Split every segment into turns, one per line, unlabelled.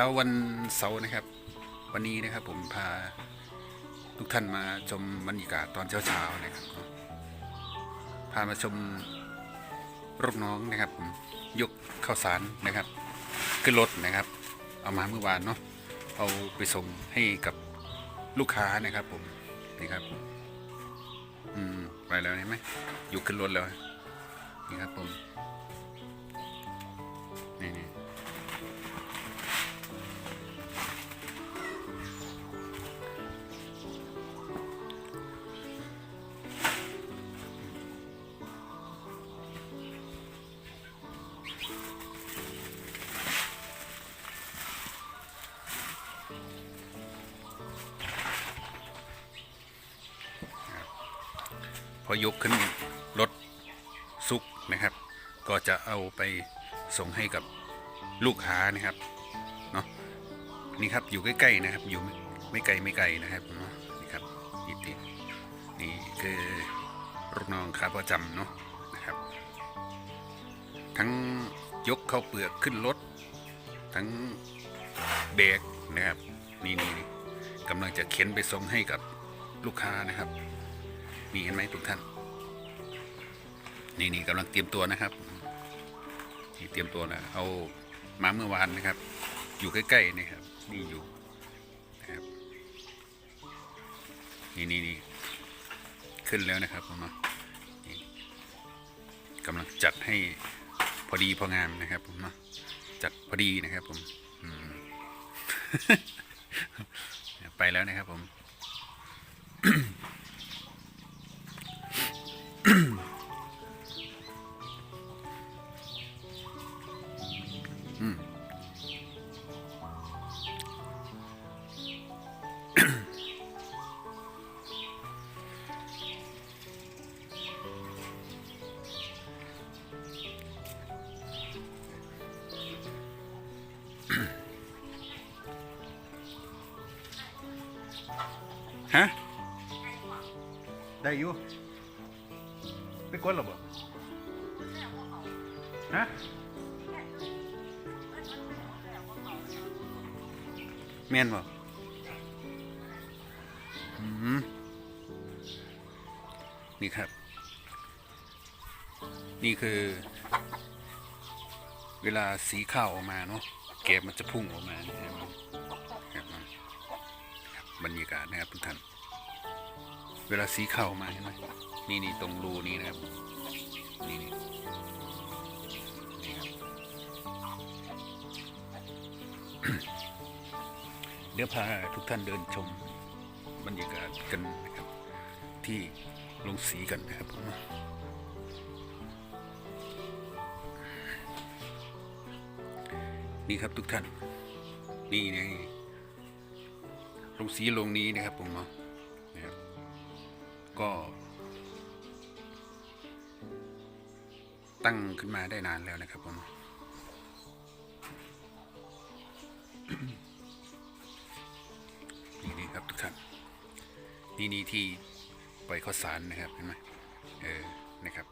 ช้าวันเสาร์นะครับ วันนี้นะครับผมพาทุกท่านมาชมบรรยากาศตอนเช้าๆนะครับ พามาชมลูกน้องนะครับผมยกข้าวสารนะครับ ขึ้นรถนะครับ เอามาเมื่อวานเนาะเอาไปส่งให้กับลูกค้านะครับ ผมนี่ครับอืมไปแล้วเห็นไหมอยู่ขึ้นรถแล้วนี่ครับผม พอยกขึ้นรถซุกนะครับ ก็จะเอาไปส่งให้กับลูกค้านะครับเนาะนี่ครับอยู่ใกล้ๆนะครับ อยู่ไม่ไกลไม่ไกลนะครับเนาะนี่ครับนี่ตินี่คือลูกน้องขาประจำเนาะนะครับ ทั้งยกเข้าวเปลือกขึ้นรถ ทั้งเบรกนะครับ นี่นี่กำลังจะเข็นไปส่งให้กับลูกค้านะครับ มีเห็นไหมทุกท่าน นี่นี่กำลังเตรียมตัวนะครับนี่เตรียมตัวนะเอามาเมื่อวานนะครับ อยู่ใกล้ๆนะครับ นี่อยู่นะครับ นี่นี่นี่ขึ้นแล้วนะครับผมเนาะกำลังจัดให้พอดีพองามนะครับผมเนาะจัดพอดีนะครับผมไปแล้วนะครับผม อืมฮะได้อยู่ไแม่นบ่อืมนี่ครับ นี่คือ เวลาสีข้าวออกมาเนาะแกบมันจะพุ่งออกมาเนี่ยครับครับรรยากาศนะครับทุกท่านเวลาสีข้าวออกมาเห็นไหมนี่นี่ตรงรูนี้นะครับนี่นี่นี่ครับ เดี๋ยวพาทุกท่านเดินชมบรรยากาศกันนะครับ ที่ลงสีกันนะครับผมนี่ครับทุกท่าน นี่นี่ลงสีลงนี้นะครับผมเนาะนะครับก็ตั้งขึ้นมาได้นานแล้วนะครับผม นี่นี่ที่ปล่อยข้าวสารนะครับเห็นไหมเออนะครับ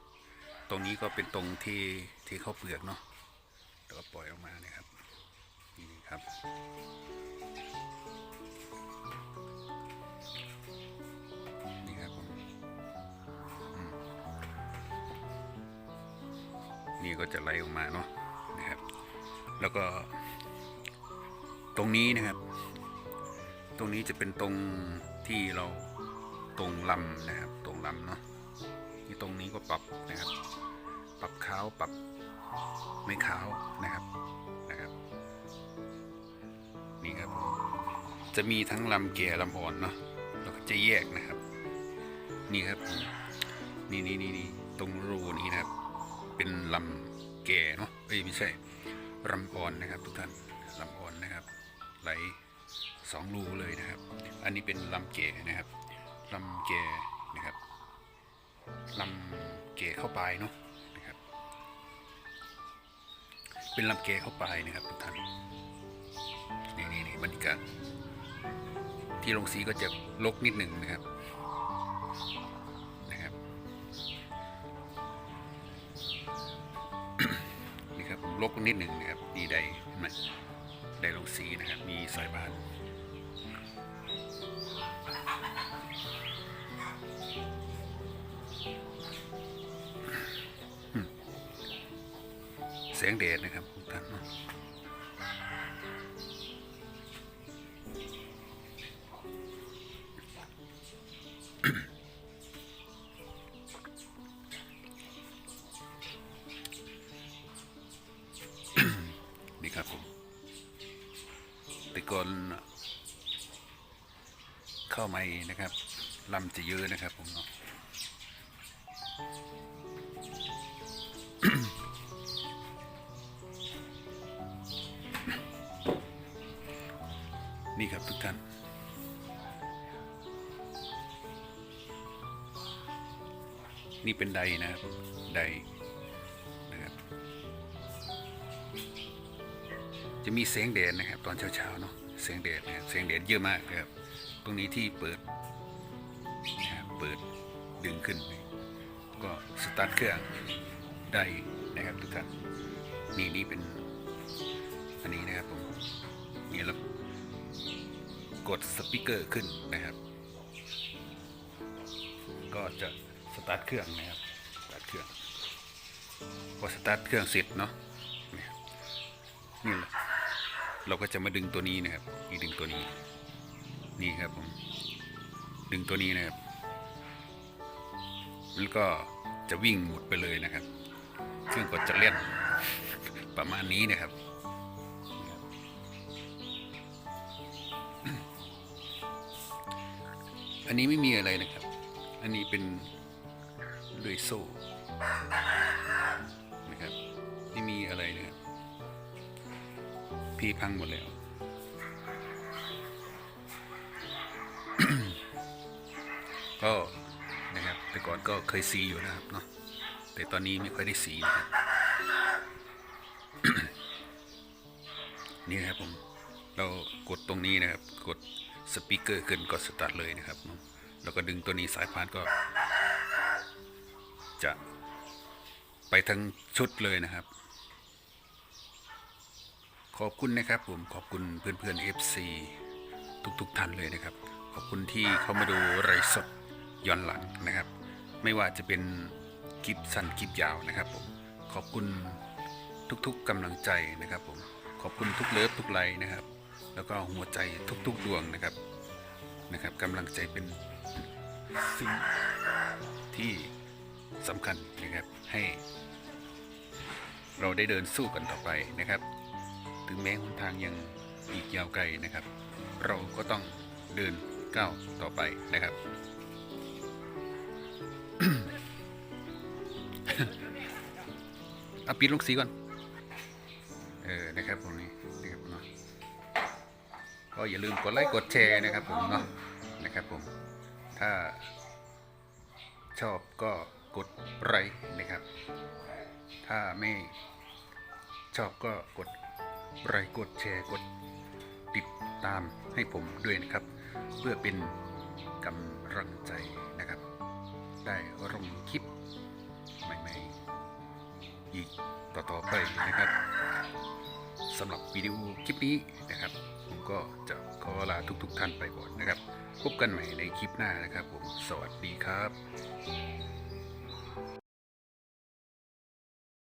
ตรงนี้ก็เป็นตรงที่ที่เขาเปลือกเนาะแล้วก็ปล่อยออกมานะครับนี่ครับนี่ครับผมอืมนี่ก็จะไหลออกมาเนาะนะครับ แล้วก็ ตรงนี้นะครับ ตรงนี้จะเป็นตรงที่เรา ตรงลำนะครับ ตรงลำเนาะที่ตรงนี้ก็ปรับนะครับ ปรับขาวปรับไม่ขาวนะครับนะครับ นี่ครับ จะมีทั้งลำแก่ลำอ่อนเนาะแล้วก็จะแยกนะครับ นี่ครับ นี่นี่นี่นี่ตรงรูนี้นะครับ เป็นลำแก่เนาะเอ้ยไม่ใช่ลำอ่อนนะครับ ทุกท่านลำอ่อนนะครับ ไหลสองรูเลยนะครับ อันนี้เป็นลำเกนะครับ ลำเกนะครับลำเกเข้าไปเนาะนะครับ เป็นลำเกเข้าไปนะครับทุกท่านนี่นี่นี่บรรยากาศที่ลงสีก็จะลกนิดหนึ่งนะครับนะครับนี่ครับลกนิดหนึ่งนะครับดีใดเห็นไหมได้ลงสีนะครับ มีสายบาน แสงแดดนะครับทุกท่านนี่ครับผมต่ก่อนเข้ามานะครับลำจะเยอะนะครับผมเนาะ นี่ครับทุกท่าน นี่เป็นไดนะครับไดนะครับ จะมีแสงแดดนะครับ ตอนเช้าๆเนาะแสงแดดนะครับแสงแดดเยอะมากนะครับ ตรงนี้ที่เปิดนะครับเปิดดึงขึ้น ก็สตาร์ทเครื่องได้นะครับทุกท่านนี่นี่เป็นอันนี้นะครับผมนี่แล้ว กดสปีกเกอร์ขึ้นนะครับ ก็จะสตาร์ทเครื่องนะครับสตาร์ทเครื่องพอสตาร์ทเครื่องเสร็จเนาะนี่เราก็จะมาดึงตัวนี้นะครับนี่ดึงตัวนี้นี่ครับผมดึงตัวนี้นะครับแล้วก็จะวิ่งหมดไปเลยนะครับเครื่องก็จะเล่นประมาณนี้นะครับ นนี้ไม่มีอะไรนะครับ อันนี้เป็นเลื่อยโซ่นะครับไม่มีอะไรนะครับพี่พังหมดแล้วก็นะครับแต่ก่อนก็เคยสีอยู่นะครับเนาะแต่ตอนนี้ไม่ค่อยได้สีนะครับนี่นะครับผมเรากดตรงนี้นะครับ กด สปีกเกอร์ขึ้นก็สตาร์ทเลยนะครับ แล้วก็ดึงตัวนี้สายพานก็ จะไปทั้งชุดเลยนะครับ ขอบคุณนะครับผมขอบคุณเพื่อนๆ FC ทุกๆท่านเลยนะครับ ขอบคุณที่เข้ามาดูไรสดย้อนหลังนะครับ ไม่ว่าจะเป็นคลิปสั้นคลิปยาวนะครับผมขอบคุณทุกๆกำลังใจนะครับผมขอบคุณทุกเลิฟทุกไลค์นะครับ แล้วก็หัวใจทุกๆดวงนะครับนะครับกำลังใจเป็นสิ่งที่สำคัญนะครับให้ เราได้เดินสู้กันต่อไปนะครับ ถึงแม้หนทางยังอีกยาวไกลนะครับ เราก็ต้องเดินก้าวต่อไปนะครับ เอาปิดลงสีก่อน อย่าลืมกดไลค์กดแชร์นะครับผมเนาะนะครับผมถ้าชอบก็กดไลค์นะครับ ถ้าไม่ชอบก็กดไลค์กดแชร์กดติดตามให้ผมด้วยนะครับ เพื่อเป็นกำลังใจนะครับ ได้ลงคลิปใหม่ๆอีกต่อๆไปนะครับสำหรับวิดีโอคลิปนี้นะครับ ผมก็จะขอลาทุกๆท่านไปก่อนนะครับ พบกันใหม่ในคลิปหน้านะครับผม สวัสดีครับ